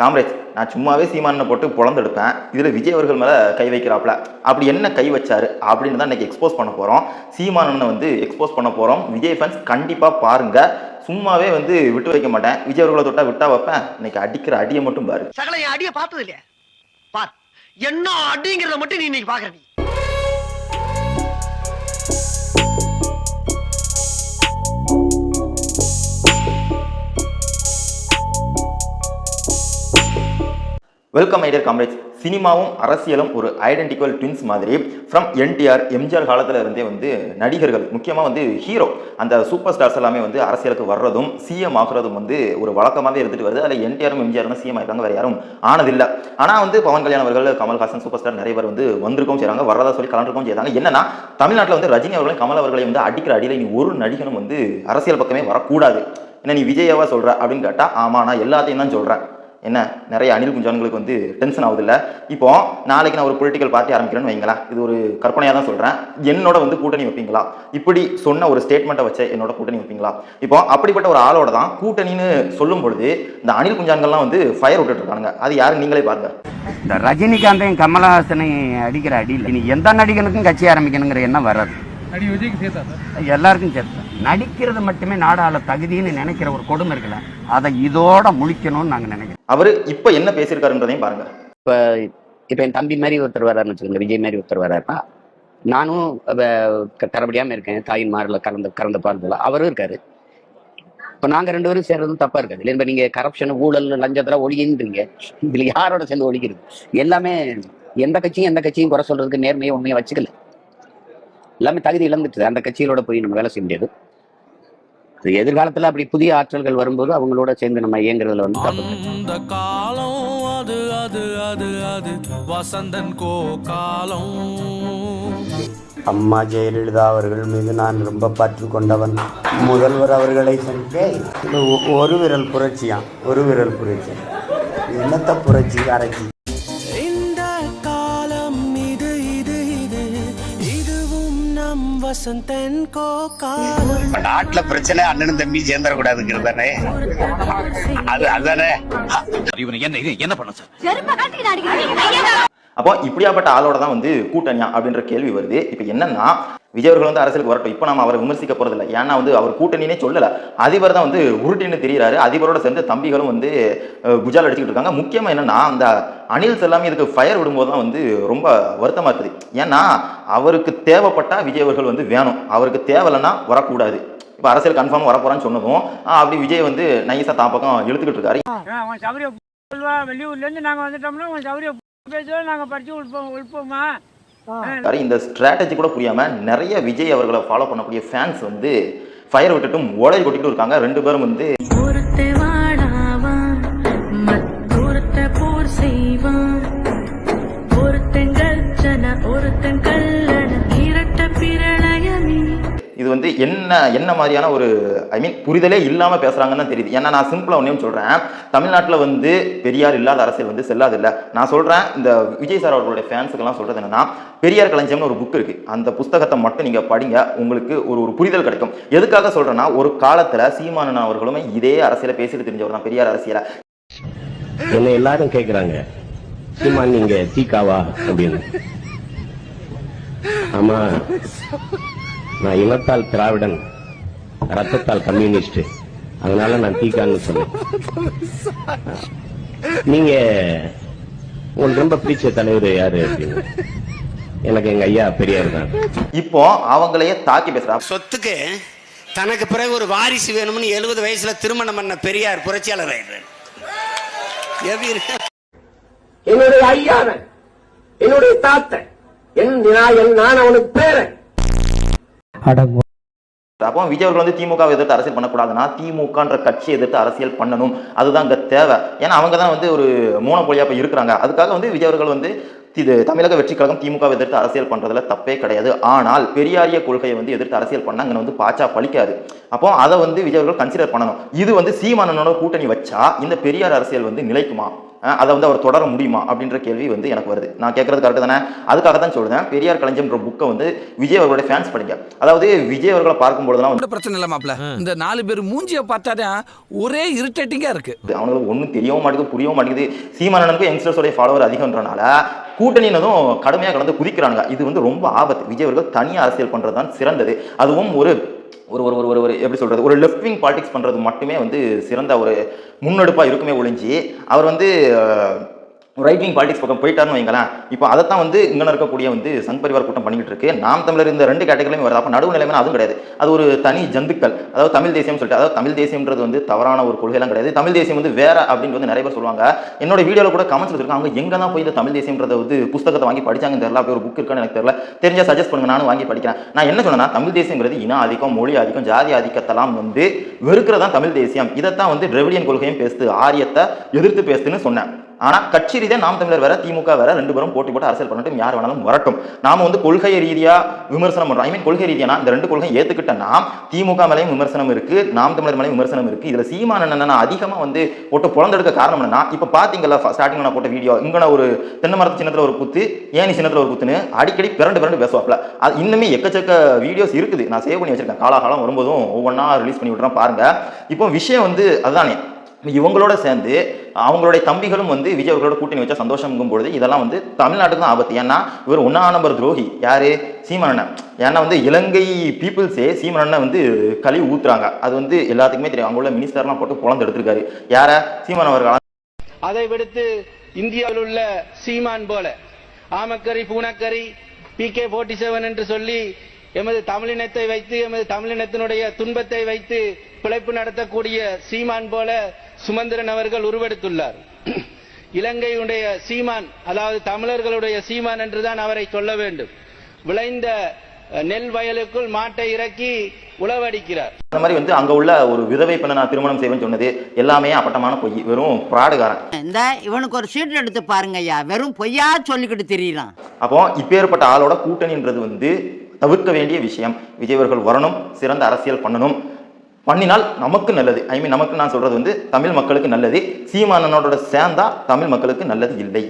காம்ரேஜ் நான் சும்மாவே சீமானை போட்டு புலந்தெடுப்பேன் இதில் விஜய் அவர்கள் மேலே கை வைக்கிறாப்புல. அப்படி என்ன கை வச்சாரு அப்படின்னு தான் இன்றைக்கி எக்ஸ்போஸ் பண்ண போகிறோம் சீமானனை வந்து எக்ஸ்போஸ் பண்ண போகிறோம் விஜய் ஃபேன்ஸ் கண்டிப்பாக பாருங்கள் சும்மாவே வந்து விட்டு வைக்க மாட்டேன். விஜய் அவர்களை தொட்டா விட்டா வைப்பேன். இன்னைக்கு அடிக்கிற அடியை மட்டும் பாரு. சகல என் அடியை பார்த்தது இல்லையா பார் என்ன அடிங்கிறத மட்டும் நீ இன்னைக்கு பார்க்குறீங்க வெல்கம் ஐடியர் காம்ரேஜ் சினிமாவும் அரசியலும் ஒரு ஐடென்டிக்கல் ட்வின்ஸ் மாதிரி. ஃப்ரம் என்டிஆர் எம்ஜிஆர் காலத்தில் இருந்தே வந்து நடிகர்கள் முக்கியமாக வந்து ஹீரோ அந்த சூப்பர் ஸ்டார்ஸ் எல்லாமே வந்து அரசியலுக்கு வர்றதும் சிஎம் ஆகுறதும் வந்து ஒரு வழக்கமாகவே இருந்துட்டு வருது. அதில் என்டிஆரும் எம்ஜிஆரும் சிஎம் ஆயிருக்காங்க வேறு யாரும் ஆனதில்லை. ஆனால் வந்து பவன் கல்யாண் அவர்கள் கமல்ஹாசன் சூப்பர் ஸ்டார் நிறைய பேர் வந்து வந்திருக்கவும் செய்கிறாங்க வர்றதா சொல்லி கலந்துருக்கவும் செய்கிறாங்க என்னன்னா தமிழ்நாட்டில் வந்து ரஜினி அவர்களையும் கமல் அவர்களையும் வந்து அடிக்கிற அடியில் இனி ஒரு நடிகனும் வந்து அரசியல் பக்கமே வரக்கூடாது. என்ன நீ விஜயாவா சொல்கிற அப்படின்னு கேட்டால் ஆமா நான் எல்லாத்தையும் தான் சொல்கிறேன் என்ன நிறைய அணில் குஞ்சான்களுக்கு வந்து டென்ஷன் ஆகுது இல்ல இப்போ நாளைக்கு நான் ஒரு பொலிட்டிக்கல் பார்ட்டி ஆரம்பிக்கிறேன்னு வைங்களேன். இது ஒரு கற்பனையாக தான் சொல்கிறேன் என்னோட வந்து கூட்டணி வைப்பீங்களா? இப்படி சொன்ன ஒரு ஸ்டேட்மெண்ட்டை வச்சு என்னோட கூட்டணி வைப்பீங்களா? இப்போ அப்படிப்பட்ட ஒரு ஆளோட தான் கூட்டணின்னு சொல்லும் பொழுது இந்த அணில் குஞ்சான்கள்லாம் வந்து ஃபயர் விட்டுட்டு இருக்காங்க அது யாரும் நீங்களே பாருங்க. இந்த ரஜினிகாந்தையும் கமலஹாசனையும் அடிக்கிற அடியில் இனி எந்த நடிகனுக்கும் கட்சி ஆரம்பிக்கணுங்கிற எண்ணம் வராது. நடிகை விஜய்க்கு சேர்த்தா சார் எல்லாருக்கும் சேர்த்து. நடிக்கிறது மட்டுமே நாடாள தகுதின்னு நினைக்கிற ஒரு கொடுமை இருக்குல்ல அதை இதோட முழிக்கணும்னு நாங்கள் நினைக்கிறோம். அவர் இப்போ என்ன பேசியிருக்காருன்றதையும் பாருங்க. இப்போ இப்போ என் தம்பி மாதிரி ஒருத்தர் வராருன்னு வச்சுக்கோங்க விஜய் மாதிரி ஒருத்தர் வராருன்னா நானும் தரபடியாமல் இருக்கேன் தாயின் மாரில் கலந்த கலந்த பால் அவரும் இருக்காரு. இப்போ நாங்கள் ரெண்டு பேரும் சேர்றதும் தப்பா இருக்காது. இல்லை நீங்கள் கரப்ஷன் ஊழல் லஞ்சத்தில் ஒழிகின்றீங்க இதில் யாரோட சேர்ந்து ஒழிக்கிறது? எல்லாமே எந்த கட்சியும் எந்த கட்சியும் குறை சொல்றதுக்கு நேர்மையை உண்மையை வச்சுக்கல. எல்லாமே தகுதி இழந்துட்டு அந்த கட்சிகளோட போய் நம்ம வேலை செய்ய முடியாது. அது எதிர்காலத்துல அப்படி புதிய ஆற்றல்கள் வரும்போது அவங்களோட சேர்ந்து நம்ம இயங்குறதுல வந்து. அந்த காலம் அது அது அது அது வசந்தன் கோ காலம் அம்மா ஜெயலலிதா அவர்கள் மீது நான் ரொம்ப பற்று கொண்டவன். முதல்வர் அவர்களை ஒ- ஒரு விரல் புரட்சியா ஒரு விரல் புரட்சி. என்னத்த புரட்சி அரைச்சி? வசந்தன் நாட்டுல பிரச்சனை அண்ணனும் தம்பி சேர்ந்துடக்கூடாதுங்கிறது தானே அது அதுதானே அப்போ இப்படியாப்பட்ட ஆளோட தான் வந்து கூட்டணியா அப்படின்ற கேள்வி வருது. இப்போ என்னன்னா விஜய் அவர்கள் வந்து அரசியலுக்கு வரட்டும். இப்போ நம்ம அவரை விமர்சிக்க போறதில்ல. ஏன்னா வந்து அவர் கூட்டணினே சொல்லலை. அதிபர் தான் வந்து உருட்டின்னு தெரியுறாரு. அதிபரோட சேர்ந்து தம்பிகளும் வந்து குஜால் அடிச்சுக்கிட்டு இருக்காங்க. முக்கியமா என்னன்னா அந்த அனில்ஸ் எல்லாமே இதுக்கு ஃபயர் விடும்போது தான் வந்து ரொம்ப வருத்தமா இருக்குது. ஏன்னா அவருக்கு தேவைப்பட்டா விஜய் அவர்கள் வந்து வேணும். அவருக்கு தேவையில்லைன்னா வரக்கூடாது. இப்போ அரசியல் கன்ஃபார்ம் வரப்போறான்னு சொன்னதும் அப்படி விஜய் வந்து நைஸா தான் பக்கம் இழுத்துக்கிட்டு இருக்காரு. வெளியூர்லேருந்து நாங்கள் வந்துட்டோம்னா உன் சௌரிய பேசுவோம் நாங்கள் படித்து உழுப்போம் உழுப்போமா பாரு, இந்த ஸ்ட்ராட்டஜி கூட புரியாம நிறைய விஜய் அவர்களை ஃபாலோ பண்ணக்கூடிய ஃபேன்ஸ் வந்து ஃபயர் விட்டுட்டும் ஓலை கொட்டிட்டு இருக்காங்க. ரெண்டு பேரும் வந்து ஒருத்தன் வந்து என்ன என்ன மாதிரியான ஒரு ஐ மீன் புரிதலே இல்லாம பேசுறாங்கன்னு தான் தெரியுது. ஏன்னா நான் சிம்பிளா ஒன்றே சொல்றேன். தமிழ்நாட்டில் வந்து பெரியார் இல்லாத அரசியல் வந்து செல்லாது இல்ல நான் சொல்றேன் இந்த விஜய் சார் அவர்களுடைய ஃபேன்ஸுக்கெல்லாம் சொல்றது என்னன்னா பெரியார் களஞ்சியம்னு ஒரு புக் இருக்கு. அந்த புஸ்தகத்தை மட்டும் நீங்க படிங்க உங்களுக்கு ஒரு ஒரு புரிதல் கிடைக்கும். எதுக்காக சொல்றேன்னா ஒரு காலத்துல சீமானன் அவர்களுமே இதே அரசியலை பேசிட்டு தெரிஞ்சவர் தான் பெரியார் அரசியலை. என்ன எல்லாரும் கேக்குறாங்க. சீமான் நீங்க தீக்காவா அப்படின்னு. ஆமா. நான் இனத்தால் திராவிடன் ரத்தத்தால் கம்யூனிஸ்ட் அதனால நான் தீக்கான்னு சொன்னேன். நீங்க உங்களுக்கு ரொம்ப பிடிச்ச தலைவர் யாரு அப்படின்னு. எனக்கு எங்க ஐயா பெரியார் தான். இப்போ அவங்களையே தாக்கி பேசுறா சொத்துக்கு தனக்கு பிறகு ஒரு வாரிசு வேணும்னு எழுபது வயசுல திருமணம் பண்ண பெரியார் புரட்சியாளர் ஆயிடுறாரு. எப்படி இருக்கு? என்னுடைய ஐயாவன் என்னுடைய தாத்தன் என் நான் அவனுக்கு பேரன். அப்போ விஜய் அவர்கள் வந்து திமுக எதிர்த்து அரசியல் பண்ணக்கூடாதுன்னா திமுகன்ற கட்சி எதிர்த்து அரசியல் பண்ணணும். அதுதான் அங்கே தேவை. ஏன்னா அவங்க தான் வந்து ஒரு மூணப்பொழியாக இப்போ இருக்கிறாங்க. அதுக்காக வந்து விஜய் அவர்கள் வந்து இது தமிழக வெற்றி கழகம் திமுக எதிர்த்து அரசியல் பண்றதுல தப்பே கிடையாது. ஆனால் பெரியாரிய கொள்கையை வந்து எதிர்த்து அரசியல் பண்ணா அங்கே வந்து பாச்சா பழிக்காது. அப்போ அதை வந்து விஜய் அவர்கள் கன்சிடர் பண்ணணும். இது வந்து சீமானனோட கூட்டணி வச்சா இந்த பெரியார் அரசியல் வந்து நிலைக்குமா? அதை வந்து அவர் தொடர முடியுமா அப்படின்ற கேள்வி வந்து எனக்கு வருது. நான் கேட்கறது கரெக்டு தானே? அதுக்காக தான் சொல்றேன். பெரியார் களஞ்சியம்ன்ற புக்கை வந்து விஜய் அவர்களுடைய ஃபேன்ஸ் படிங்க. அதாவது விஜய் அவர்களை பார்க்கும்போதெல்லாம் வந்து பிரச்சனை இல்ல மாப்ள இந்த நாலு பேர் மூஞ்சிய பார்த்தாதான் ஒரே இரிட்டேட்டிங்கா இருக்கு. அவங்களுக்கு ஒன்றும் தெரியவும் மாட்டேங்குது புரியவும் மாட்டேங்குது. சீமானனுக்கும் யங்ஸ்டர்ஸோடைய ஃபாலோவர் அதிகம்ன்றனால கூட்டணினதும் கடுமையாக கலந்து குதிக்கிறானுங்க. இது வந்து ரொம்ப ஆபத்து. விஜய் அவர்கள் தனியாக அரசியல் பண்ணுறது தான் சிறந்தது. அதுவும் ஒரு ஒரு ஒரு ஒரு ஒரு ஒரு எப்படி சொல்கிறது ஒரு லெஃப்ட் விங் பாலிடிக்ஸ் பண்ணுறது மட்டுமே வந்து சிறந்த ஒரு முன்னெடுப்பாக இருக்குமே ஒழிஞ்சு அவர் வந்து ரைட் விங் பாலிடிக்ஸ் பக்கம் போயிட்டாருன்னு வைங்களேன். இப்போ அதைத்தான் வந்து இங்கே இருக்கக்கூடிய வந்து சங் பரிவார் கூட்டம் பண்ணிக்கிட்டு இருக்கு. நாம் தமிழர் இந்த ரெண்டு கேட்டகரியும் வருது. அப்போ நடுவு நிலைமை அதுவும் கிடையாது. அது ஒரு தனி ஜந்துக்கள். அதாவது தமிழ் தேசியம் சொல்லிட்டு அதாவது தமிழ் தேசியம்ன்றது வந்து தவறான ஒரு கொள்கைலாம் கிடையாது. தமிழ் தேசியம் வந்து வேற அப்படின்னு வந்து நிறைய பேர் சொல்லுவாங்க. என்னோட வீடியோவில் கூட கமெண்ட்ஸ் வச்சிருக்காங்க. அவங்க எங்கே தான் போய் இந்த தமிழ் தேசியம்ன்றத வந்து புஸ்தகத்தை வாங்கி படிச்சாங்கன்னு தெரியல. அப்படி ஒரு புக் இருக்கான்னு எனக்கு தெரியல. தெரிஞ்சா சஜஸ்ட் பண்ணுங்க. நானும் வாங்கி படிக்கிறேன். நான் என்ன சொன்னேன்னா தமிழ் தேசியங்கிறது இன ஆதிக்கம் மொழி ஆதிக்கம் ஜாதி ஆதிக்கத்தெல்லாம் வந்து வெறுக்கிறதா தமிழ் தேசியம். இதைத்தான் வந்து டிரெவிலியன் கொள்கையும் பேசுது. ஆரியத்தை எதிர்த்து பேசுதுன்னு சொன்னேன். ஆனா கட்சி ரீதியா நாம் தமிழர் வேற திமுக வேற ரெண்டு பேரும் போட்டி போட்டு அரசியல் பண்ணட்டும் யார் வேணாலும் வரட்டும். நாம வந்து கொள்கை ரீதியா விமர்சனம் பண்றோம். ஐ மீன் கொள்கை ரீதியா இந்த ரெண்டு கொள்கை ஏத்துக்கிட்டனா திமுக மேலேயும் விமர்சனம் இருக்கு நாம் தமிழர் மேலேயும் விமர்சனம் இருக்கு. இதுல சீமான என்னன்னா அதிகமா வந்து போட்டு புலந்தெடுக்க காரணம் என்னன்னா இப்ப பாத்தீங்கல்ல ஸ்டார்டிங் நான் போட்ட வீடியோ இங்கன ஒரு தென்னை மரத்து சின்னத்துல ஒரு குத்து ஏனி சின்னத்துல ஒரு குத்துன்னு அடிக்கடி பிறண்டு பிறண்டு பேசுவாப்ல. அது இன்னுமே எக்கச்சக்க வீடியோஸ் இருக்குது. நான் சேவ் பண்ணி வச்சிருக்கேன். காலாகாலம் வரும்போதும் ஒவ்வொன்றா ரிலீஸ் பண்ணி விட்றேன் பாருங்க. இப்போ விஷயம் வந்து அதுதானே. இவங்களோட சேர்ந்து அவங்களுடைய தம்பிகளும் வந்து விஜய் அவர்களோட கூட்டணி வச்சா சந்தோஷம்ங்கும் பொழுது இதெல்லாம் வந்து தமிழ்நாட்டுக்கு தான் ஆபத்து. ஏன்னா இவர் ஒன்னா நம்பர் துரோகி. யாரு? சீமானண்ணன் ஏன்னா வந்து இலங்கை பீப்புள்ஸே சீமானண்ணன் வந்து கழிவு ஊத்துறாங்க. அது வந்து எல்லாத்துக்குமே தெரியும். அவங்க மினிஸ்டர்லாம் போட்டு பொழந்து எடுத்திருக்காரு. யார? சீமன் அவர்கள். அதை விடுத்து இந்தியாவில் உள்ள சீமான் போல. ஆமக்கரி பூனக்கரி பி கே போர்ட்டி செவன் என்று சொல்லி எமது தமிழினத்தை வைத்து எமது தமிழினத்தினுடைய துன்பத்தை வைத்து பிழைப்பு நடத்தக்கூடிய சீமான் போல சுமந்திரன் அவர்கள் உருவெடுத்துள்ளார். இலங்கையுடைய சீமான் அதாவது தமிழர்களுடைய சீமான் என்றுதான் அவரை சொல்ல வேண்டும். விளைந்த நெல் வயலுக்குள் மாட்டை இறக்கி உழவடிக்கிறார். அந்த மாதிரி வந்து அங்க உள்ள ஒரு விதவை பெண்ணை நான் திருமணம் செய்வேன்னு சொன்னது எல்லாமே அப்பட்டமான பொய் வெறும் பிராடுகாரன். இந்த இவனுக்கு ஒரு சீட் எடுத்து பாருங்க ஐயா வெறும் பொய்யா சொல்லிக்கிட்டு தெரியலாம் அப்போ இப்பேற்பட்ட ஆளோட கூட்டணின்றது வந்து தவிர்க்க வேண்டிய விஷயம். விஜய் அவர்கள் வரணும் சிறந்த அரசியல் பண்ணணும். பண்ணினால் நமக்கு நல்லது. ஐ மீன் நமக்கு நான் சொல்றது வந்து தமிழ் மக்களுக்கு நல்லது. சீமானனோட சேர்ந்தா தமிழ் மக்களுக்கு நல்லது இல்லை.